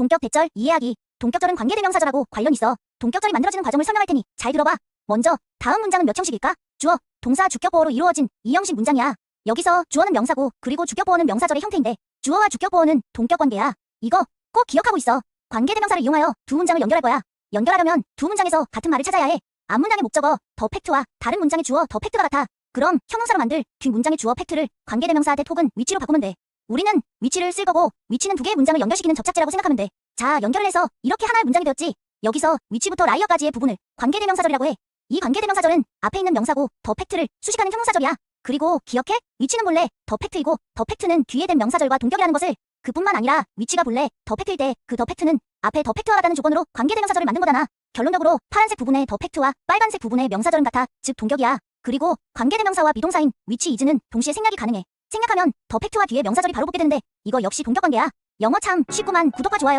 동격 대절 이해하기. 동격절은 관계대명사절하고 관련 있어. 동격절이 만들어지는 과정을 설명할 테니 잘 들어봐. 먼저 다음 문장은 몇 형식일까? 주어, 동사 주격보어로 이루어진 이 형식 문장이야. 여기서 주어는 명사고 그리고 주격보어는 명사절의 형태인데 주어와 주격보어는 동격 관계야. 이거 꼭 기억하고 있어. 관계대명사를 이용하여 두 문장을 연결할 거야. 연결하려면 두 문장에서 같은 말을 찾아야 해. 앞 문장의 목적어 더 팩트와 다른 문장의 주어 더 팩트가 같아. 그럼 형용사로 만들 뒷 문장의 주어 팩트를 관계대명사 대 혹은 위치로 바꾸면 돼. 우리는 위치를 쓸 거고 위치는 두 개의 문장을 연결시키는 접착제라고 생각하면 돼. 자, 연결을 해서 이렇게 하나의 문장이 되었지. 여기서 위치부터 라이어까지의 부분을 관계대명사절이라고 해. 이 관계대명사절은 앞에 있는 명사고 더 팩트를 수식하는 형용사절이야. 그리고 기억해? 위치는 본래 더 팩트이고 더 팩트는 뒤에 된 명사절과 동격이라는 것을 그뿐만 아니라 위치가 본래 더 팩트일 때 그 더 팩트는 앞에 더 팩트와 같다는 조건으로 관계대명사절을 만든 거잖아. 결론적으로 파란색 부분의 더 팩트와 빨간색 부분의 명사절은 같아. 즉 동격이야. 그리고 관계대명사와 비동사인 위치 이즈는 동시에 생략이 가능해. 생략하면 더 팩트와 뒤에 명사절이 바로 붙게 되는데 이거 역시 동격 관계야. 영어 참 쉽구만 구독과 좋아요.